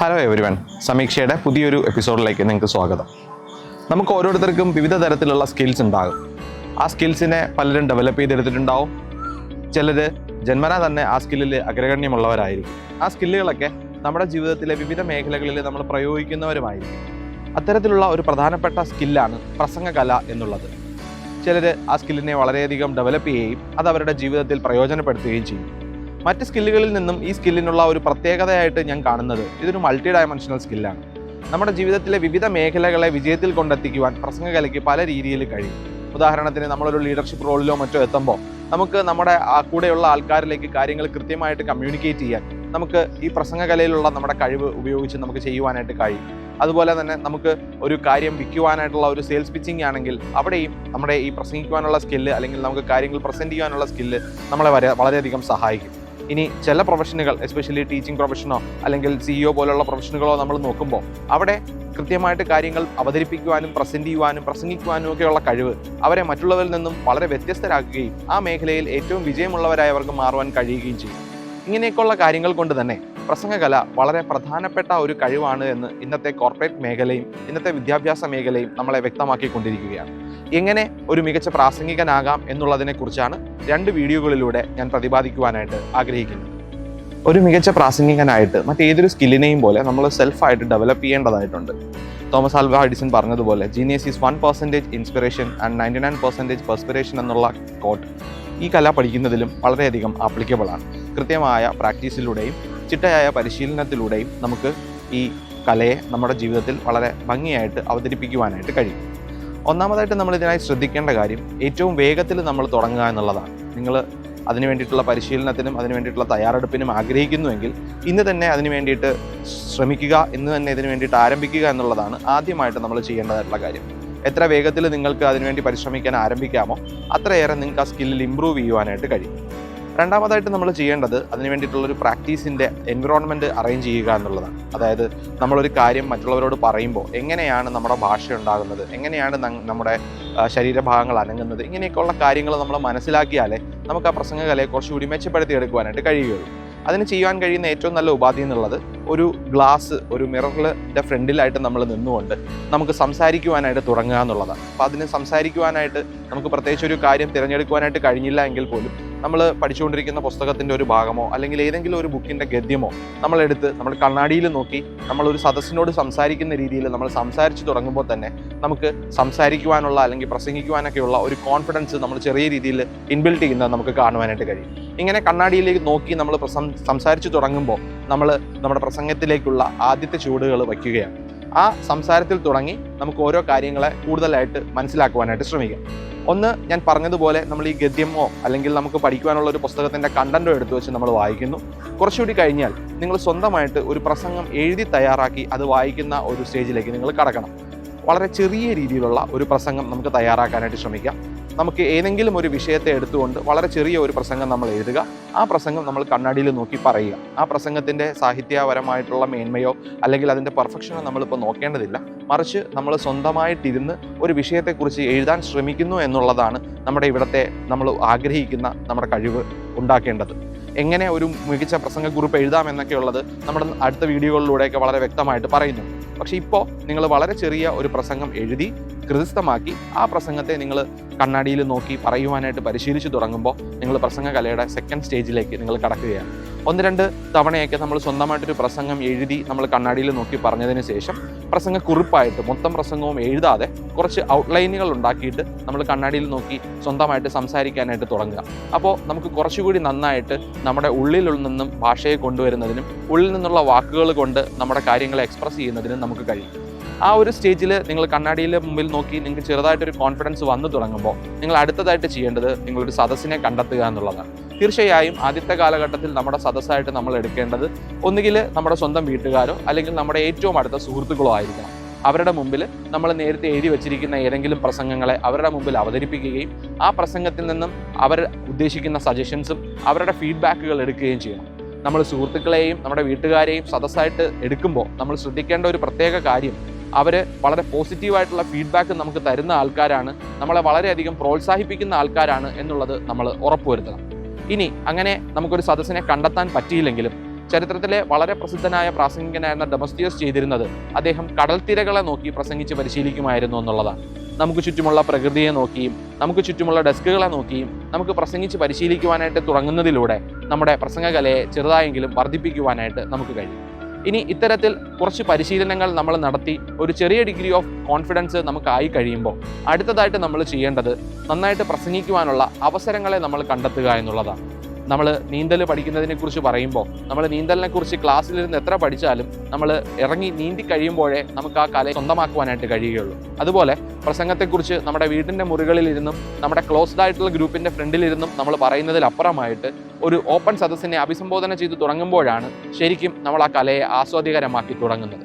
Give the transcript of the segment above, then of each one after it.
Hello everyone സമീക്ഷയുടെ പുതിയൊരു എപ്പിസോഡിലേക്ക് നിങ്ങൾക്ക് സ്വാഗതം. നമുക്ക് ഓരോരുത്തർക്കും വിവിധ തരത്തിലുള്ള സ്കിൽസ് ഉണ്ടാകും. ആ സ്കിൽസിനെ പലരും ഡെവലപ്പ് ചെയ്തെടുത്തിട്ടുണ്ടാവും. ചിലർ ജന്മന തന്നെ ആ സ്കില്ലിൽ അഗ്രഗണ്യമുള്ളവരായിരിക്കും. ആ സ്കില്ലുകളൊക്കെ നമ്മുടെ ജീവിതത്തിലെ വിവിധ മേഖലകളിൽ നമ്മൾ പ്രയോഗിക്കുന്നവരുമായിരിക്കും. അത്തരത്തിലുള്ള ഒരു പ്രധാനപ്പെട്ട സ്കില്ലാണ് പ്രസംഗകല എന്നുള്ളത്. ചിലർ ആ സ്കില്ലിനെ വളരെയധികം ഡെവലപ്പ് ചെയ്യുകയും അത് അവരുടെ ജീവിതത്തിൽ പ്രയോജനപ്പെടുത്തുകയും ചെയ്യും. മറ്റ് സ്കില്ലുകളിൽ നിന്നും ഈ സ്കില്ലിനുള്ള ഒരു പ്രത്യേകതയായിട്ട് ഞാൻ കാണുന്നത് ഇതൊരു മൾട്ടി ഡയമെൻഷണൽ സ്കില്ലാണ് നമ്മുടെ ജീവിതത്തിലെ വിവിധ മേഖലകളെ വിജയത്തിൽ കൊണ്ടെത്തിക്കുവാൻ പ്രസംഗകലയ്ക്ക് പല രീതിയിൽ കഴിയും. ഉദാഹരണത്തിന് നമ്മളൊരു ലീഡർഷിപ്പ് റോളിലോ മറ്റോ എത്തുമ്പോൾ നമുക്ക് നമ്മുടെ കൂടെയുള്ള ആൾക്കാരിലേക്ക് കാര്യങ്ങൾ കൃത്യമായിട്ട് കമ്മ്യൂണിക്കേറ്റ് ചെയ്യാൻ നമുക്ക് ഈ പ്രസംഗകലയിലുള്ള നമ്മുടെ കഴിവ് ഉപയോഗിച്ച് നമുക്ക് ചെയ്യുവാനായിട്ട് കഴിയും. അതുപോലെ തന്നെ നമുക്ക് ഒരു കാര്യം വിൽക്കുവാനായിട്ടുള്ള ഒരു സെയിൽസ് പിച്ചിങ് ആണെങ്കിൽ അവിടെയും നമ്മുടെ ഈ പ്രസംഗിക്കുവാനുള്ള സ്കില്ല് അല്ലെങ്കിൽ നമുക്ക് കാര്യങ്ങൾ പ്രസന്റ് ചെയ്യാനുള്ള സ്കില്ല് നമ്മളെ വളരെയധികം സഹായിക്കും. ഇനി ചില പ്രൊഫഷനുകൾ എസ്പെഷ്യലി ടീച്ചിങ് പ്രൊഫഷനോ അല്ലെങ്കിൽ സിഇഒ പോലുള്ള പ്രൊഫഷനുകളോ നമ്മൾ നോക്കുമ്പോൾ അവിടെ കൃത്യമായിട്ട് കാര്യങ്ങൾ അവതരിപ്പിക്കുവാനും പ്രസന്റ് ചെയ്യുവാനും പ്രസംഗിക്കുവാനും ഒക്കെയുള്ള കഴിവ് അവരെ മറ്റുള്ളവരിൽ നിന്നും വളരെ വ്യത്യസ്തരാക്കുകയും ആ മേഖലയിൽ ഏറ്റവും വിജയമുള്ളവരായി അവർക്ക് മാറുവാൻ കഴിയുകയും ചെയ്യും. ഇങ്ങനെയൊക്കെയുള്ള കാര്യങ്ങൾ കൊണ്ട് തന്നെ പ്രസംഗകല വളരെ പ്രധാനപ്പെട്ട ഒരു കഴിവാണ് എന്ന് ഇന്നത്തെ കോർപ്പറേറ്റ് മേഖലയും ഇന്നത്തെ വിദ്യാഭ്യാസ മേഖലയും നമ്മളെ വ്യക്തമാക്കിക്കൊണ്ടിരിക്കുകയാണ്. എങ്ങനെ ഒരു മികച്ച പ്രാസംഗികനാകാം എന്നുള്ളതിനെക്കുറിച്ചാണ് രണ്ട് വീഡിയോകളിലൂടെ ഞാൻ പ്രതിപാദിക്കുവാനായിട്ട് ആഗ്രഹിക്കുന്നത്. ഒരു മികച്ച പ്രാസംഗികനായിട്ട് മറ്റേതൊരു സ്കില്ലിനെയും പോലെ നമ്മൾ സെൽഫായിട്ട് ഡെവലപ്പ് ചെയ്യേണ്ടതായിട്ടുണ്ട്. തോമസ് ആൽവ എഡിസൺ പറഞ്ഞതുപോലെ genius is one percentage inspiration and ninety nine percentage perspiration എന്നുള്ള കോട്ട് ഈ കല പഠിക്കുന്നതിലും വളരെയധികം ആപ്ലിക്കബിൾ ആണ്. കൃത്യമായ പ്രാക്ടീസിലൂടെയും ചിട്ടയായ പരിശീലനത്തിലൂടെയും നമുക്ക് ഈ കലയെ നമ്മുടെ ജീവിതത്തിൽ വളരെ ഭംഗിയായിട്ട് അവതരിപ്പിക്കുവാനായിട്ട് കഴിയും. ഒന്നാമതായിട്ട് നമ്മൾ ഇതിനായി ശ്രദ്ധിക്കേണ്ട കാര്യം ഏറ്റവും വേഗത്തിൽ നമ്മൾ തുടങ്ങുക എന്നുള്ളതാണ്. നിങ്ങൾ അതിനു വേണ്ടിയിട്ടുള്ള പരിശീലനത്തിനും അതിനു വേണ്ടിയിട്ടുള്ള തയ്യാറെടുപ്പിനും ആഗ്രഹിക്കുന്നുവെങ്കിൽ ഇന്ന് തന്നെ അതിനു വേണ്ടിയിട്ട് ശ്രമിക്കുക ഇന്ന് തന്നെ ഇതിനു വേണ്ടിയിട്ട് ആരംഭിക്കുക എന്നുള്ളതാണ് ആദ്യമായിട്ട് നമ്മൾ ചെയ്യേണ്ടതായിട്ടുള്ള കാര്യം. എത്ര വേഗത്തിൽ നിങ്ങൾക്ക് അതിനുവേണ്ടി പരിശ്രമിക്കാൻ ആരംഭിക്കാമോ അത്രയേറെ നിങ്ങൾക്ക് ആ സ്കില്ലിൽ ഇമ്പ്രൂവ് ചെയ്യുവാനായിട്ട് കഴിയും. രണ്ടാമതായിട്ട് നമ്മൾ ചെയ്യേണ്ടത് അതിന് വേണ്ടിയിട്ടുള്ള ഒരു പ്രാക്ടീസിന്റെ എൻവിറോൺമെന്റ് അറേഞ്ച് ചെയ്യുക എന്നുള്ളതാണ്. അതായത് നമ്മളൊരു കാര്യം മറ്റുള്ളവരോട് പറയുമ്പോൾ എങ്ങനെയാണ് നമ്മുടെ ഭാഷ ഉണ്ടാകുന്നത് എങ്ങനെയാണ് നമ്മുടെ ശരീരഭാഗങ്ങൾ അനങ്ങുന്നത് ഇങ്ങനെയൊക്കെയുള്ള കാര്യങ്ങൾ നമ്മൾ മനസ്സിലാക്കിയാലേ നമുക്ക് ആ പ്രസംഗകലയെ കുറച്ചുകൂടി മെച്ചപ്പെടുത്തി എടുക്കുവാനായിട്ട് കഴിയുകയുള്ളൂ. അതിന് ചെയ്യാൻ കഴിയുന്ന ഏറ്റവും നല്ല ഉപാധി എന്നുള്ളത് ഒരു ഗ്ലാസ് ഒരു മിററിന്റെ ഫ്രണ്ടിലായിട്ട് നമ്മൾ നിന്നുകൊണ്ട് നമുക്ക് സംസാരിക്കുവാനായിട്ട് തുടങ്ങുക എന്നുള്ളതാണ്. അപ്പോൾ അതിന് സംസാരിക്കുവാനായിട്ട് നമുക്ക് പ്രത്യേകിച്ച് ഒരു കാര്യം തിരഞ്ഞെടുക്കുവാനായിട്ട് കഴിഞ്ഞില്ല എങ്കിൽ പോലും നമ്മൾ പഠിച്ചുകൊണ്ടിരിക്കുന്ന പുസ്തകത്തിന്റെ ഒരു ഭാഗമോ അല്ലെങ്കിൽ ഏതെങ്കിലും ഒരു ബുക്കിന്റെ ഗദ്യമോ നമ്മളെടുത്ത് നമ്മൾ കണ്ണാടിയിൽ നോക്കി നമ്മൾ ഒരു സദസ്സിനോട് സംസാരിക്കുന്ന രീതിയിൽ നമ്മൾ സംസാരിച്ച് തുടങ്ങുമ്പോൾ തന്നെ നമുക്ക് സംസാരിക്കുവാനുള്ള അല്ലെങ്കിൽ പ്രസംഗിക്കുവാനൊക്കെയുള്ള ഒരു കോൺഫിഡൻസ് നമ്മൾ ചെറിയ രീതിയിൽ ഇൻബിൽഡ് ചെയ്യുന്നത് നമുക്ക് കാണുവാനായിട്ട് കഴിയും. ഇങ്ങനെ കണ്ണാടിയിലേക്ക് നോക്കി നമ്മൾ സംസാരിച്ച് തുടങ്ങുമ്പോൾ നമ്മൾ നമ്മുടെ പ്രസംഗത്തിലേക്കുള്ള ആദ്യത്തെ ചുവടുകൾ വയ്ക്കുകയാണ്. ആ സംസാരത്തിൽ തുടങ്ങി നമുക്ക് ഓരോ കാര്യങ്ങളെ കൂടുതലായിട്ട് മനസ്സിലാക്കുവാനായിട്ട് ശ്രമിക്കാം. ഒന്ന് ഞാൻ പറഞ്ഞതുപോലെ നമ്മൾ ഈ ഗദ്യമോ അല്ലെങ്കിൽ നമുക്ക് പഠിക്കുവാനുള്ള ഒരു പുസ്തകത്തിന്റെ കണ്ടന്റോ എടുത്തു വെച്ച് നമ്മൾ വായിക്കുന്നു. കുറച്ചുകൂടി കഴിഞ്ഞാൽ നിങ്ങൾ സ്വന്തമായിട്ട് ഒരു പ്രസംഗം എഴുതി തയ്യാറാക്കി അത് വായിക്കുന്ന ഒരു സ്റ്റേജിലേക്ക് നിങ്ങൾ കടക്കണം. വളരെ ചെറിയ രീതിയിലുള്ള ഒരു പ്രസംഗം നമുക്ക് തയ്യാറാക്കാനായിട്ട് ശ്രമിക്കാം. നമുക്ക് ഏതെങ്കിലും ഒരു വിഷയത്തെ എടുത്തുകൊണ്ട് വളരെ ചെറിയ ഒരു പ്രസംഗം നമ്മൾ എഴുതുക. ആ പ്രസംഗം നമ്മൾ കണ്ണാടിയിൽ നോക്കി പറയുക. ആ പ്രസംഗത്തിന്റെ സാഹിത്യപരമായിട്ടുള്ള മേന്മയോ അല്ലെങ്കിൽ അതിന്റെ പെർഫെക്ഷനോ നമ്മളിപ്പോൾ നോക്കേണ്ടതില്ല. മറിച്ച് നമ്മൾ സ്വന്തമായിട്ടിരുന്ന് ഒരു വിഷയത്തെക്കുറിച്ച് എഴുതാൻ ശ്രമിക്കുന്നു എന്നുള്ളതാണ് നമ്മുടെ ഇവിടുത്തെ നമ്മൾ ആഗ്രഹിക്കുന്ന നമ്മുടെ കഴിവ് ഉണ്ടാക്കേണ്ടത്. എങ്ങനെ ഒരു മികച്ച പ്രസംഗക്കുറിപ്പ് എഴുതാം എന്നൊക്കെ ഉള്ളത് നമ്മുടെ അടുത്ത വീഡിയോകളിലൂടെയൊക്കെ വളരെ വ്യക്തമായിട്ട് പറയുന്നു. പക്ഷേ ഇപ്പോൾ നിങ്ങൾ വളരെ ചെറിയ ഒരു പ്രസംഗം എഴുതി കൃതിസ്ഥമാക്കി ആ പ്രസംഗത്തെ നിങ്ങൾ കണ്ണാടിയിൽ നോക്കി പറയുവാനായിട്ട് പരിശീലിച്ചു തുടങ്ങുമ്പോൾ നിങ്ങൾ പ്രസംഗ കലയുടെ സെക്കൻഡ് സ്റ്റേജിലേക്ക് നിങ്ങൾ കടക്കുകയാണ്. ഒന്ന് രണ്ട് തവണയൊക്കെ നമ്മൾ സ്വന്തമായിട്ടൊരു പ്രസംഗം എഴുതി നമ്മൾ കണ്ണാടിയിൽ നോക്കി പറഞ്ഞതിന് ശേഷം പ്രസംഗ കുറിപ്പായിട്ട് മൊത്തം പ്രസംഗവും എഴുതാതെ കുറച്ച് ഔട്ട്ലൈനുകൾ ഉണ്ടാക്കിയിട്ട് നമ്മൾ കണ്ണാടിയിൽ നോക്കി സ്വന്തമായിട്ട് സംസാരിക്കാനായിട്ട് തുടങ്ങുക. അപ്പോൾ നമുക്ക് കുറച്ചുകൂടി നന്നായിട്ട് നമ്മുടെ ഉള്ളിൽ നിന്നും ഭാഷയെ കൊണ്ടുവരുന്നതിനും ഉള്ളിൽ നിന്നുള്ള വാക്കുകൾ കൊണ്ട് നമ്മുടെ കാര്യങ്ങളെ എക്സ്പ്രസ് ചെയ്യുന്നതിനും നമുക്ക് കഴിയും. ആ ഒരു സ്റ്റേജിൽ നിങ്ങൾ കണ്ണാടിയിലെ മുമ്പിൽ നോക്കി നിങ്ങൾക്ക് ചെറുതായിട്ടൊരു കോൺഫിഡൻസ് വന്നു തുടങ്ങുമ്പോൾ നിങ്ങൾ അടുത്തതായിട്ട് ചെയ്യേണ്ടത് നിങ്ങളൊരു സദസ്സിനെ കണ്ടെത്തുക എന്നുള്ളതാണ്. തീർച്ചയായും ആദ്യത്തെ കാലഘട്ടത്തിൽ നമ്മുടെ സദസ്സായിട്ട് നമ്മൾ എടുക്കേണ്ടത് ഒന്നുകിൽ നമ്മുടെ സ്വന്തം വീട്ടുകാരോ അല്ലെങ്കിൽ നമ്മുടെ ഏറ്റവും അടുത്ത സുഹൃത്തുക്കളോ ആയിരിക്കണം. അവരുടെ മുമ്പിൽ നമ്മൾ നേരത്തെ എഴുതി വച്ചിരിക്കുന്ന ഏതെങ്കിലും പ്രസംഗങ്ങളെ അവരുടെ മുമ്പിൽ അവതരിപ്പിക്കുകയും ആ പ്രസംഗത്തിൽ നിന്നും അവർ ഉദ്ദേശിക്കുന്ന സജഷൻസും അവരുടെ ഫീഡ്ബാക്കുകൾ എടുക്കുകയും ചെയ്യണം. നമ്മൾ സുഹൃത്തുക്കളെയും നമ്മുടെ വീട്ടുകാരെയും സദസ്സായിട്ട് എടുക്കുമ്പോൾ നമ്മൾ ശ്രദ്ധിക്കേണ്ട ഒരു പ്രത്യേക കാര്യം അവർ വളരെ പോസിറ്റീവായിട്ടുള്ള ഫീഡ്ബാക്ക് നമുക്ക് തരുന്ന ആൾക്കാരാണ് നമ്മളെ വളരെയധികം പ്രോത്സാഹിപ്പിക്കുന്ന ആൾക്കാരാണ് എന്നുള്ളത് നമ്മൾ ഉറപ്പുവരുത്തണം. ഇനി അങ്ങനെ നമുക്കൊരു സദസ്സിനെ കണ്ടെത്താൻ പറ്റിയില്ലെങ്കിലും ചരിത്രത്തിലെ വളരെ പ്രസിദ്ധനായ പ്രാസംഗികനായിരുന്ന ഡൊമസ്റ്റിയസ് ചെയ്തിരുന്നത് അദ്ദേഹം കടൽത്തിരകളെ നോക്കി പ്രസംഗിച്ച് പരിശീലിക്കുമായിരുന്നു എന്നുള്ളതാണ്. നമുക്ക് ചുറ്റുമുള്ള പ്രകൃതിയെ നോക്കിയും നമുക്ക് ചുറ്റുമുള്ള ഡെസ്കുകളെ നോക്കിയും നമുക്ക് പ്രസംഗിച്ച് പരിശീലിക്കുവാനായിട്ട് തുടങ്ങുന്നതിലൂടെ നമ്മുടെ പ്രസംഗകലയെ ചെറുതായെങ്കിലും വർദ്ധിപ്പിക്കുവാനായിട്ട് നമുക്ക് കഴിയും. ഇനി ഇത്തരത്തിൽ കുറച്ച് പരിശീലനങ്ങൾ നമ്മൾ നടത്തി ഒരു ചെറിയ ഡിഗ്രി ഓഫ് കോൺഫിഡൻസ് നമുക്കായി കഴിയുമ്പോൾ അടുത്തതായിട്ട് നമ്മൾ ചെയ്യേണ്ടത് നന്നായിട്ട് പ്രസംഗിക്കുവാനുള്ള അവസരങ്ങളെ നമ്മൾ കണ്ടെത്തുക എന്നുള്ളതാണ്. നമ്മൾ നീന്തൽ പഠിക്കുന്നതിനെ കുറിച്ച് പറയുമ്പോൾ നമ്മൾ നീന്തലിനെ കുറിച്ച് ക്ലാസ്സിലിരുന്ന് എത്ര പഠിച്ചാലും നമ്മൾ ഇറങ്ങി നീന്തി കഴിയുമ്പോഴേ നമുക്ക് ആ കല സ്വന്തമാക്കുവാനായിട്ട് കഴിയുകയുള്ളൂ. അതുപോലെ പ്രസംഗത്തെക്കുറിച്ച് നമ്മുടെ വീടിന്റെ മുറികളിലിരുന്നും നമ്മുടെ ക്ലോസ്ഡ് ആയിട്ടുള്ള ഗ്രൂപ്പിന്റെ ഫ്രണ്ടിലിരുന്നും നമ്മൾ പറയുന്നതിലപ്പുറമായിട്ട് ഒരു ഓപ്പൺ സദസ്സിനെ അഭിസംബോധന ചെയ്ത് തുടങ്ങുമ്പോഴാണ് ശരിക്കും നമ്മൾ ആ കലയെ ആസ്വാദികരമാക്കി തുടങ്ങുന്നത്.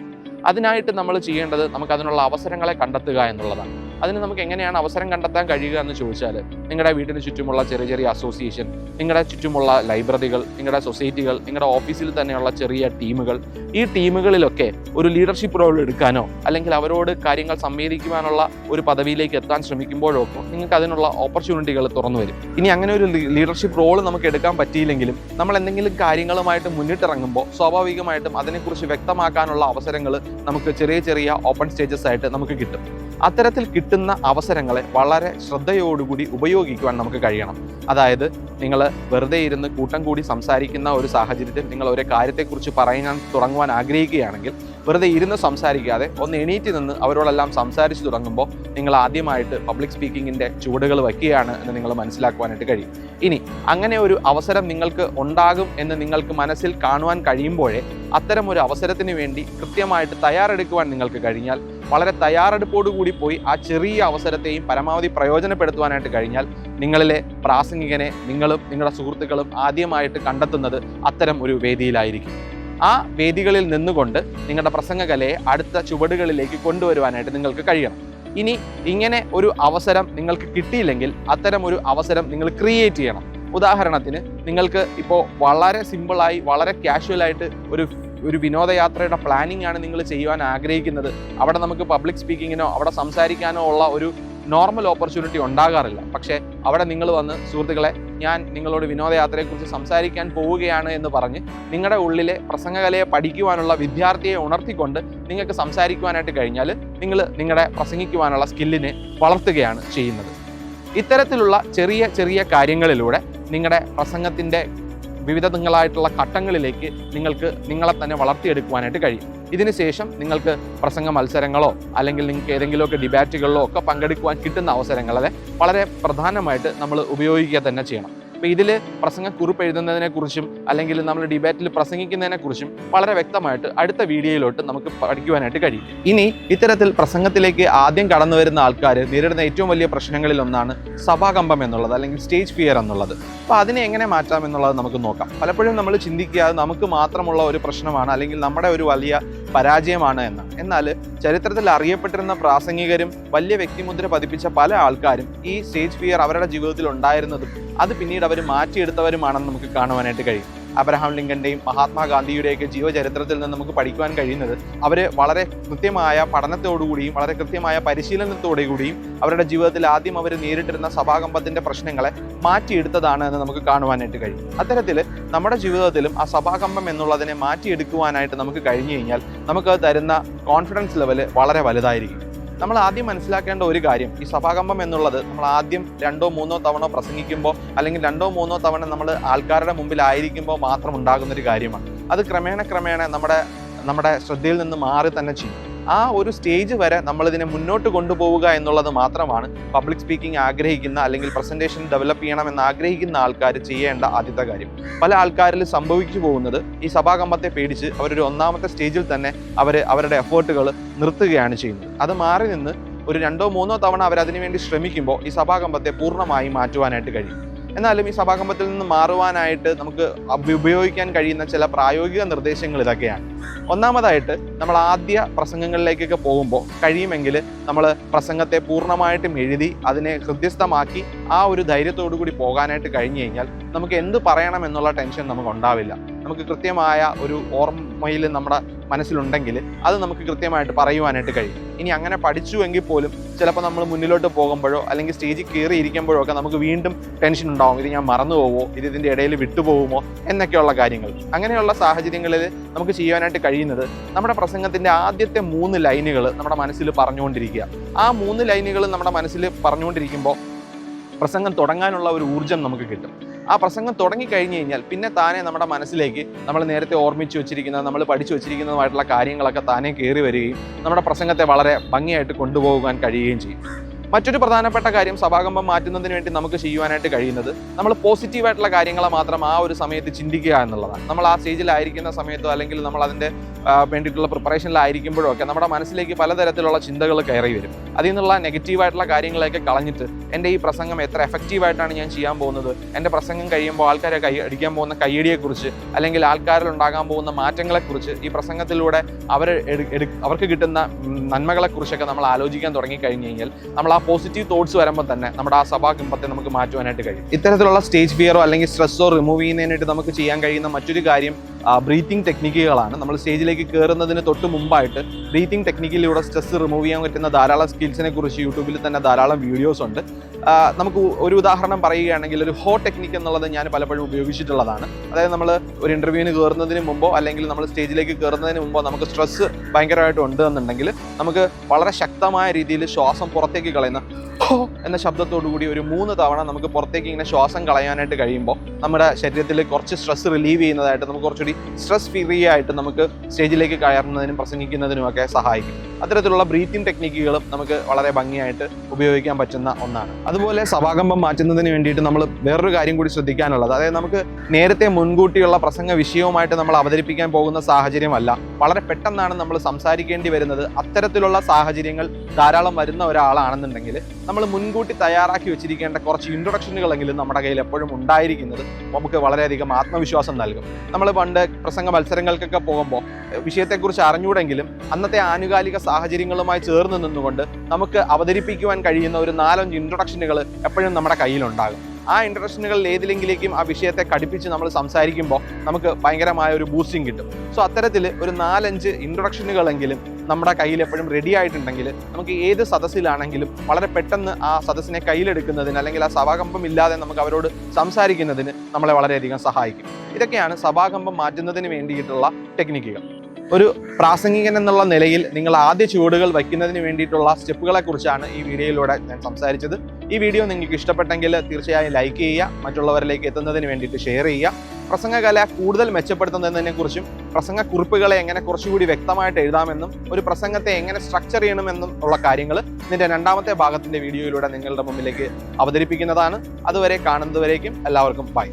അതിനായിട്ട് നമ്മൾ ചെയ്യേണ്ടത് നമുക്ക് അതിനുള്ള അവസരങ്ങളെ കണ്ടെത്തുക എന്നുള്ളതാണ്. അതിന് നമുക്ക് എങ്ങനെയാണ് അവസരം കണ്ടെത്താൻ കഴിയുക എന്ന് ചോദിച്ചാൽ നിങ്ങളുടെ വീടിന് ചുറ്റുമുള്ള ചെറിയ ചെറിയ അസോസിയേഷൻ നിങ്ങളുടെ ചുറ്റുമുള്ള ലൈബ്രറികൾ നിങ്ങളുടെ സൊസൈറ്റികൾ നിങ്ങളുടെ ഓഫീസിൽ തന്നെയുള്ള ചെറിയ ടീമുകൾ ഈ ടീമുകളിലൊക്കെ ഒരു ലീഡർഷിപ്പ് റോൾ എടുക്കാനോ അല്ലെങ്കിൽ അവരോട് കാര്യങ്ങൾ സംവേദിക്കുവാനുള്ള ഒരു പദവിയിലേക്ക് എത്താൻ ശ്രമിക്കുമ്പോഴൊക്കെ നിങ്ങൾക്ക് അതിനുള്ള ഓപ്പർച്യൂണിറ്റികൾ തുറന്നു വരും. ഇനി അങ്ങനെ ഒരു ലീഡർഷിപ്പ് റോൾ നമുക്ക് എടുക്കാൻ പറ്റിയില്ലെങ്കിലും നമ്മൾ എന്തെങ്കിലും കാര്യങ്ങളുമായിട്ട് മുന്നിട്ടിറങ്ങുമ്പോൾ സ്വാഭാവികമായിട്ടും അതിനെക്കുറിച്ച് വ്യക്തമാക്കാനുള്ള അവസരങ്ങൾ നമുക്ക് ചെറിയ ചെറിയ ഓപ്പൺ സ്റ്റേജസ് ആയിട്ട് നമുക്ക് കിട്ടും. അത്തരത്തിൽ കിട്ടുന്ന അവസരങ്ങളെ വളരെ ശ്രദ്ധയോടുകൂടി ഉപയോഗിക്കുവാൻ നമുക്ക് കഴിയണം. അതായത് നിങ്ങൾ വെറുതെ ഇരുന്ന് കൂട്ടം കൂടി സംസാരിക്കുന്ന ഒരു സാഹചര്യത്തിൽ നിങ്ങൾ ഒരു കാര്യത്തെക്കുറിച്ച് പറയാൻ തുടങ്ങുവാൻ ആഗ്രഹിക്കുകയാണെങ്കിൽ വെറുതെ ഇരുന്ന് സംസാരിക്കാതെ ഒന്ന് എണീറ്റ് നിന്ന് അവരോടെല്ലാം സംസാരിച്ച് തുടങ്ങുമ്പോൾ നിങ്ങൾ ആദ്യമായിട്ട് പബ്ലിക് സ്പീക്കിങ്ങിന്റെ ചുവടുകൾ വയ്ക്കുകയാണ് എന്ന് നിങ്ങൾ മനസ്സിലാക്കുവാനായിട്ട് കഴിയും. ഇനി അങ്ങനെ ഒരു അവസരം നിങ്ങൾക്ക് ഉണ്ടാകും എന്ന് നിങ്ങൾക്ക് മനസ്സിൽ കാണുവാൻ കഴിയുമ്പോഴേ അത്തരം ഒരു അവസരത്തിന് വേണ്ടി കൃത്യമായിട്ട് തയ്യാറെടുക്കുവാൻ നിങ്ങൾക്ക് കഴിഞ്ഞാൽ വളരെ തയ്യാറെടുപ്പോടുകൂടി പോയി ആ ചെറിയ അവസരത്തെയും പരമാവധി പ്രയോജനപ്പെടുത്തുവാനായിട്ട് കഴിഞ്ഞാൽ നിങ്ങളിലെ പ്രാസംഗികനെ നിങ്ങളും നിങ്ങളുടെ സുഹൃത്തുക്കളും ആദ്യമായിട്ട് കണ്ടെത്തുന്നത് അത്തരം ഒരു വേദിയിലായിരിക്കും. ആ വേദികളിൽ നിന്നുകൊണ്ട് നിങ്ങളുടെ പ്രസംഗകലയെ അടുത്ത ചുവടുകളിലേക്ക് കൊണ്ടുവരുവാനായിട്ട് നിങ്ങൾക്ക് കഴിയണം. ഇനി ഇങ്ങനെ ഒരു അവസരം നിങ്ങൾക്ക് കിട്ടിയില്ലെങ്കിൽ അത്തരം ഒരു അവസരം നിങ്ങൾ ക്രിയേറ്റ് ചെയ്യണം. ഉദാഹരണത്തിന് നിങ്ങൾക്ക് ഇപ്പോൾ വളരെ സിമ്പിളായി വളരെ കാഷ്വലായിട്ട് ഒരു ഒരു വിനോദയാത്രയുടെ പ്ലാനിംഗ് ആണ് നിങ്ങൾ ചെയ്യുവാൻ ആഗ്രഹിക്കുന്നത്. അവിടെ നമുക്ക് പബ്ലിക് സ്പീക്കിങ്ങിനോ അവിടെ സംസാരിക്കാനോ ഉള്ള ഒരു നോർമൽ ഓപ്പർച്യൂണിറ്റി ഉണ്ടാകാറില്ല. പക്ഷേ അവിടെ നിങ്ങൾ വന്ന് സുഹൃത്തുക്കളെ ഞാൻ നിങ്ങളോട് വിനോദയാത്രയെക്കുറിച്ച് സംസാരിക്കാൻ പോവുകയാണ് എന്ന് പറഞ്ഞ് നിങ്ങളുടെ ഉള്ളിലെ പ്രസംഗകലയെ പഠിക്കുവാനുള്ള വിദ്യാർത്ഥിയെ ഉണർത്തിക്കൊണ്ട് നിങ്ങൾക്ക് സംസാരിക്കുവാനായിട്ട് കഴിഞ്ഞാൽ നിങ്ങൾ നിങ്ങളുടെ പ്രസംഗിക്കുവാനുള്ള സ്കില്ലിനെ വളർത്തുകയാണ് ചെയ്യുന്നത്. ഇത്തരത്തിലുള്ള ചെറിയ ചെറിയ കാര്യങ്ങളിലൂടെ നിങ്ങളുടെ പ്രസംഗത്തിന്റെ വിവിധങ്ങളായിട്ടുള്ള ഘട്ടങ്ങളിലേക്ക് നിങ്ങൾക്ക് നിങ്ങളെ തന്നെ വളർത്തിയെടുക്കുവാനായിട്ട് കഴിയും. ഇതിനുശേഷം നിങ്ങൾക്ക് പ്രസംഗ മത്സരങ്ങളോ അല്ലെങ്കിൽ നിങ്ങൾക്ക് ഏതെങ്കിലുമൊക്കെ ഡിബാറ്റുകളിലോ ഒക്കെ പങ്കെടുക്കുവാൻ കിട്ടുന്ന അവസരങ്ങളെ വളരെ പ്രധാനമായിട്ട് നമ്മൾ ഉപയോഗിക്കുക തന്നെ ചെയ്യണം. അപ്പോൾ ഇതിൽ പ്രസംഗക്കുറിപ്പ് എഴുതുന്നതിനെക്കുറിച്ചും അല്ലെങ്കിൽ നമ്മൾ ഡിബേറ്റിൽ പ്രസംഗിക്കുന്നതിനെക്കുറിച്ചും വളരെ വ്യക്തമായിട്ട് അടുത്ത വീഡിയോയിലോട്ട് നമുക്ക് പഠിക്കുവാനായിട്ട് കഴിയും. ഇനി ഇത്തരത്തിൽ പ്രസംഗത്തിലേക്ക് ആദ്യം കടന്നു വരുന്ന ആൾക്കാർ നേരിടുന്ന ഏറ്റവും വലിയ പ്രശ്നങ്ങളിൽ ഒന്നാണ് സഭാകമ്പം എന്നുള്ളത് അല്ലെങ്കിൽ സ്റ്റേജ് ഫിയർ എന്നുള്ളത്. അപ്പോൾ അതിനെ എങ്ങനെ മാറ്റാം എന്നുള്ളത് നമുക്ക് നോക്കാം. പലപ്പോഴും നമ്മൾ ചിന്തിക്കുക നമുക്ക് മാത്രമുള്ള ഒരു പ്രശ്നമാണ് അല്ലെങ്കിൽ നമ്മുടെ ഒരു വലിയ പരാജയമാണ് എന്ന്. എന്നാൽ ചരിത്രത്തിൽ അറിയപ്പെട്ടിരുന്ന പ്രാസംഗികരും വലിയ വ്യക്തിമുദ്ര പതിപ്പിച്ച പല ആൾക്കാരും ഈ സ്റ്റേജ് ഫിയർ അവരുടെ ജീവിതത്തിൽ ഉണ്ടായിരുന്നതും അത് പിന്നീട് അവർ മാറ്റിയെടുത്തവരുമാണെന്ന് നമുക്ക് കാണുവാനായിട്ട് കഴിയും. അബ്രഹാം ലിങ്കന്റെയും മഹാത്മാഗാന്ധിയുടെയൊക്കെ ജീവചരിത്രത്തിൽ നിന്ന് നമുക്ക് പഠിക്കുവാൻ കഴിയുന്നത് അവർ വളരെ കൃത്യമായ പഠനത്തോടുകൂടിയും വളരെ കൃത്യമായ പരിശീലനത്തോടുകൂടിയും അവരുടെ ജീവിതത്തിൽ ആദ്യം അവർ നേരിട്ടിരുന്ന സഭാകമ്പത്തിന്റെ പ്രശ്നങ്ങളെ മാറ്റിയെടുത്തതാണ് എന്ന് നമുക്ക് കാണുവാനായിട്ട് കഴിയും. അത്തരത്തിൽ നമ്മുടെ ജീവിതത്തിലും ആ സഭാകമ്പം എന്നുള്ളതിനെ മാറ്റിയെടുക്കുവാനായിട്ട് നമുക്ക് കഴിഞ്ഞു കഴിഞ്ഞാൽ നമുക്ക് തരുന്ന കോൺഫിഡൻസ് ലെവൽ വളരെ വലുതായിരിക്കും. നമ്മൾ ആദ്യം മനസ്സിലാക്കേണ്ട ഒരു കാര്യം ഈ സഭാകമ്പം എന്നുള്ളത് നമ്മൾ ആദ്യം രണ്ടോ മൂന്നോ തവണ പ്രസംഗിക്കുമ്പോൾ അല്ലെങ്കിൽ രണ്ടോ മൂന്നോ തവണ നമ്മൾ ആൾക്കാരുടെ മുമ്പിലായിരിക്കുമ്പോൾ മാത്രം ഉണ്ടാകുന്ന ഒരു കാര്യമാണ്. അത് ക്രമേണ ക്രമേണ നമ്മുടെ നമ്മുടെ ശ്രദ്ധയിൽ നിന്ന് മാറി തന്നെ ചെയ്യും. ആ ഒരു സ്റ്റേജ് വരെ നമ്മളിതിനെ മുന്നോട്ട് കൊണ്ടുപോവുക എന്നുള്ളത് മാത്രമാണ് പബ്ലിക് സ്പീക്കിംഗ് ആഗ്രഹിക്കുന്ന അല്ലെങ്കിൽ പ്രസന്റേഷൻ ഡെവലപ്പ് ചെയ്യണമെന്ന് ആഗ്രഹിക്കുന്ന ആൾക്കാർ ചെയ്യേണ്ട ആദ്യത്തെ കാര്യം. പല ആൾക്കാരിൽ സംഭവിച്ചു പോകുന്നത് ഈ സഭാകമ്പത്തെ പേടിച്ച് അവരൊരു ഒന്നാമത്തെ സ്റ്റേജിൽ തന്നെ അവർ അവരുടെ എഫേർട്ടുകൾ നിർത്തുകയാണ് ചെയ്യുന്നത്. അത് മാറി നിന്ന് ഒരു രണ്ടോ മൂന്നോ തവണ അവർ അതിനുവേണ്ടി ശ്രമിക്കുമ്പോൾ ഈ സഭാകമ്പത്തെ പൂർണമായി മാറ്റുവാനായിട്ട് കഴിയും. എന്നാലും ഈ സഭാകമ്പത്തിൽ നിന്ന് മാറുവാനായിട്ട് നമുക്ക് ഉപ- ഉപയോഗിക്കാൻ കഴിയുന്ന ചില പ്രായോഗിക നിർദ്ദേശങ്ങൾ ഇതൊക്കെയാണ്. ഒന്നാമതായിട്ട് നമ്മൾ ആദ്യ പ്രസംഗങ്ങളിലേക്കൊക്കെ പോകുമ്പോൾ കഴിയുമെങ്കിൽ നമ്മൾ പ്രസംഗത്തെ പൂർണമായിട്ടും എഴുതി അതിനെ ഹൃദ്യസ്ഥമാക്കി ആ ഒരു ധൈര്യത്തോടു കൂടി പോകാനായിട്ട് കഴിഞ്ഞു കഴിഞ്ഞാൽ നമുക്ക് എന്ത് പറയണം എന്നുള്ള ടെൻഷൻ നമുക്ക് ഉണ്ടാവില്ല. നമുക്ക് കൃത്യമായ ഒരു ഓർമ്മയിൽ നമ്മുടെ മനസ്സിലുണ്ടെങ്കിൽ അത് നമുക്ക് കൃത്യമായിട്ട് പറയുവാനായിട്ട് കഴിയും. ഇനി അങ്ങനെ പഠിച്ചുവെങ്കിൽ പോലും ചിലപ്പോൾ നമ്മൾ മുന്നിലോട്ട് പോകുമ്പോഴോ അല്ലെങ്കിൽ സ്റ്റേജിൽ കയറി ഇരിക്കുമ്പോഴോ ഒക്കെ നമുക്ക് വീണ്ടും ടെൻഷൻ ഉണ്ടാവും. ഇത് ഞാൻ മറന്നു പോവോ? ഇത് ഇതിന്റെ ഇടയിൽ വിട്ടുപോകുമോ എന്നൊക്കെയുള്ള കാര്യങ്ങൾ. അങ്ങനെയുള്ള സാഹചര്യങ്ങളിൽ നമുക്ക് ചെയ്യാനായിട്ട് കഴിയുന്നത് നമ്മുടെ പ്രസംഗത്തിന്റെ ആദ്യത്തെ മൂന്ന് ലൈനുകൾ നമ്മുടെ മനസ്സിൽ പറഞ്ഞുകൊണ്ടിരിക്കുക. ആ മൂന്ന് ലൈനുകൾ നമ്മുടെ മനസ്സിൽ പറഞ്ഞുകൊണ്ടിരിക്കുമ്പോൾ പ്രസംഗം തുടങ്ങാനുള്ള ഒരു ഊർജം നമുക്ക് കിട്ടും. ആ പ്രസംഗം തുടങ്ങി കഴിഞ്ഞു കഴിഞ്ഞാൽ പിന്നെ താനെ നമ്മുടെ മനസ്സിലേക്ക് നമ്മൾ നേരത്തെ ഓർമ്മിച്ച് വെച്ചിരിക്കുന്ന നമ്മൾ പഠിച്ചു വെച്ചിരിക്കുന്നതുമായിട്ടുള്ള കാര്യങ്ങളൊക്കെ താനെ കയറി വരികയും നമ്മുടെ പ്രസംഗത്തെ വളരെ ഭംഗിയായിട്ട് കൊണ്ടുപോകാൻ കഴിയുകയും ചെയ്യും. മറ്റൊരു പ്രധാനപ്പെട്ട കാര്യം സഭാകമ്പം മാറ്റുന്നതിന് വേണ്ടി നമുക്ക് ചെയ്യുവാനായിട്ട് കഴിയുന്നത് നമ്മൾ പോസിറ്റീവായിട്ടുള്ള കാര്യങ്ങളെ മാത്രം ആ ഒരു സമയത്ത് ചിന്തിക്കുക എന്നുള്ളതാണ്. നമ്മൾ ആ സ്റ്റേജിലായിരിക്കുന്ന സമയത്തോ അല്ലെങ്കിൽ നമ്മൾ അതിന്റെ വേണ്ടിയിട്ടുള്ള പ്രിപ്പറേഷനിലായിരിക്കുമ്പോഴോ ഒക്കെ നമ്മുടെ മനസ്സിലേക്ക് പലതരത്തിലുള്ള ചിന്തകൾ കയറി വരും. അതിൽ നിന്നുള്ള നെഗറ്റീവായിട്ടുള്ള കാര്യങ്ങളെയൊക്കെ കളഞ്ഞിട്ട് എന്റെ ഈ പ്രസംഗം എത്ര എഫക്റ്റീവായിട്ടാണ് ഞാൻ ചെയ്യാൻ പോകുന്നത് എന്റെ പ്രസംഗം കഴിയുമ്പോൾ ആൾക്കാരെ കൈ അടിക്കാൻ പോകുന്ന കയ്യടിയെക്കുറിച്ച് അല്ലെങ്കിൽ ആൾക്കാരിൽ ഉണ്ടാകാൻ പോകുന്ന മാറ്റങ്ങളെക്കുറിച്ച് ഈ പ്രസംഗത്തിലൂടെ അവർ അവർക്ക് കിട്ടുന്ന നന്മകളെക്കുറിച്ചൊക്കെ നമ്മൾ ആലോചിക്കാൻ തുടങ്ങി കഴിഞ്ഞ് കഴിഞ്ഞാൽ നമ്മൾ ആ പോസിറ്റീവ് തോട്ട്സ് വരുമ്പോൾ തന്നെ നമ്മുടെ ആ സഭാകമ്പത്തെ നമുക്ക് മാറ്റുവാനായിട്ട് കഴിയും. ഇത്തരത്തിലുള്ള സ്റ്റേജ് ഫിയറോ അല്ലെങ്കിൽ സ്ട്രെസ്സോ റിമൂവ് ചെയ്യുന്നതിനായിട്ട് നമുക്ക് ചെയ്യാൻ കഴിയുന്ന മറ്റൊരു കാര്യം ബ്രീത്തിങ് ടെക്നിക്കുകളാണ് നമ്മൾ സ്റ്റേജിലേക്ക് കയറുന്നതിന് തൊട്ട് മുമ്പായിട്ട് ബ്രീത്തിങ് ടെക്നിക്കിലൂടെ സ്ട്രെസ് റിമൂവ് ചെയ്യാൻ പറ്റുന്ന ധാരാളം സ്കിൽസിനെ കുറിച്ച് യൂട്യൂബിൽ തന്നെ ധാരാളം വീഡിയോസ് ഉണ്ട്. നമുക്ക് ഒരു ഉദാഹരണം പറയുകയാണെങ്കിൽ ഒരു ഹോ ടെക്നിക്ക് എന്നുള്ളത് ഞാൻ പലപ്പോഴും ഉപയോഗിച്ചിട്ടുള്ളതാണ്. അതായത് നമ്മൾ ഒരു ഇന്റർവ്യൂവിന് കയറുന്നതിന് മുമ്പോ അല്ലെങ്കിൽ നമ്മൾ സ്റ്റേജിലേക്ക് കയറുന്നതിന് മുമ്പോ നമുക്ക് സ്ട്രെസ് ഭയങ്കരമായിട്ട് ഉണ്ട് എന്നുണ്ടെങ്കിൽ നമുക്ക് വളരെ ശക്തമായ രീതിയിൽ ശ്വാസം പുറത്തേക്ക് കളയുന്ന ഹോ എന്ന ശബ്ദത്തോടു കൂടി ഒരു മൂന്ന് തവണ നമുക്ക് പുറത്തേക്ക് ഇങ്ങനെ ശ്വാസം കളയാനായിട്ട് കഴിയുമ്പോൾ നമ്മുടെ ശരീരത്തിൽ കുറച്ച് സ്ട്രെസ് റിലീവ് ചെയ്യുന്നതായിട്ട് നമുക്ക് കുറച്ചുകൂടി സ്ട്രെസ് ഫ്രീ ആയിട്ട് നമുക്ക് സ്റ്റേജിലേക്ക് കയറുന്നതിനും പ്രസംഗിക്കുന്നതിനും ഒക്കെ സഹായിക്കും. അത്തരത്തിലുള്ള ബ്രീത്തിങ് ടെക്നിക്കുകളും നമുക്ക് വളരെ ഭംഗിയായിട്ട് ഉപയോഗിക്കാൻ പറ്റുന്ന ഒന്നാണ്. അതുപോലെ സഭാകമ്പം മാറ്റുന്നതിന് വേണ്ടിയിട്ട് നമ്മൾ വേറൊരു കാര്യം കൂടി ശ്രദ്ധിക്കാനുള്ളത്. അതായത് നമുക്ക് നേരത്തെ മുൻകൂട്ടിയുള്ള പ്രസംഗ വിഷയവുമായിട്ട് നമ്മൾ അവതരിപ്പിക്കാൻ പോകുന്ന സാഹചര്യമല്ല. വളരെ പെട്ടെന്നാണ് നമ്മൾ സംസാരിക്കേണ്ടി വരുന്നത്. അത്തരത്തിലുള്ള സാഹചര്യങ്ങൾ ധാരാളം വരുന്ന ഒരാളാണെന്നുണ്ടെങ്കിൽ നമ്മൾ മുൻകൂട്ടി തയ്യാറാക്കി വെച്ചിരിക്കേണ്ട കുറച്ച് ഇൻട്രൊഡക്ഷനുകളെങ്കിലും നമ്മുടെ കയ്യിൽ എപ്പോഴും ഉണ്ടായിരിക്കുന്നത് നമുക്ക് വളരെയധികം ആത്മവിശ്വാസം നൽകും. നമ്മൾ പണ്ട് പ്രസംഗ മത്സരങ്ങൾക്കൊക്കെ പോകുമ്പോൾ വിഷയത്തെക്കുറിച്ച് അറിഞ്ഞൂടെങ്കിലും അന്നത്തെ ആനുകാലിക സാഹചര്യങ്ങളുമായി ചേർന്ന് നിന്നുകൊണ്ട് നമുക്ക് അവതരിപ്പിക്കുവാൻ കഴിയുന്ന ഒരു നാലഞ്ച് ഇൻട്രൊഡക്ഷനുകൾ എപ്പോഴും നമ്മുടെ കയ്യിലുണ്ടാകും. ആ ഇൻട്രൊഡക്ഷനുകളിൽ ഏതിലെങ്കിലേക്കും ആ വിഷയത്തെ കടുപ്പിച്ച് നമ്മൾ സംസാരിക്കുമ്പോൾ നമുക്ക് ഭയങ്കരമായ ഒരു ബൂസ്റ്റിംഗ് കിട്ടും. സോ അത്തരത്തിൽ ഒരു നാലഞ്ച് ഇൻട്രൊഡക്ഷനുകളെങ്കിലും നമ്മുടെ കയ്യിൽ എപ്പോഴും റെഡി ആയിട്ടുണ്ടെങ്കിൽ നമുക്ക് ഏത് സദസ്സിലാണെങ്കിലും വളരെ പെട്ടെന്ന് ആ സദസ്സിനെ കയ്യിലെടുക്കുന്നതിന് അല്ലെങ്കിൽ ആ സഭാകമ്പം ഇല്ലാതെ നമുക്ക് അവരോട് സംസാരിക്കുന്നതിന് നമ്മളെ വളരെയധികം സഹായിക്കും. ഇതൊക്കെയാണ് സഭാകമ്പം മാറ്റുന്നതിന് വേണ്ടിയിട്ടുള്ള ടെക്നിക്കുകൾ ഒരു പ്രാസംഗികൻ എന്നുള്ള നിലയിൽ നിങ്ങൾ ആദ്യ ചുവടുകൾ വയ്ക്കുന്നതിന് വേണ്ടിയിട്ടുള്ള സ്റ്റെപ്പുകളെ കുറിച്ചാണ് ഈ വീഡിയോയിലൂടെ ഞാൻ സംസാരിച്ചത്. ഈ വീഡിയോ നിങ്ങൾക്ക് ഇഷ്ടപ്പെട്ടെങ്കിൽ തീർച്ചയായും ലൈക്ക് ചെയ്യുക മറ്റുള്ളവരിലേക്ക് എത്തുന്നതിന് വേണ്ടിയിട്ട് ഷെയർ ചെയ്യുക. പ്രസംഗകല കൂടുതൽ മെച്ചപ്പെടുത്തുന്നതിനെ കുറിച്ചും പ്രസംഗ കുറിപ്പുകളെ എങ്ങനെ കുറച്ചുകൂടി വ്യക്തമായിട്ട് എഴുതാമെന്നും ഒരു പ്രസംഗത്തെ എങ്ങനെ സ്ട്രക്ചർ ചെയ്യണമെന്നും ഉള്ള കാര്യങ്ങൾ ഇതിന്റെ രണ്ടാമത്തെ ഭാഗത്തിന്റെ വീഡിയോയിലൂടെ നിങ്ങളുടെ മുമ്പിലേക്ക് അവതരിപ്പിക്കുന്നതാണ്. അതുവരെ കാണുന്നതുവരേക്കും എല്ലാവർക്കും ബൈ.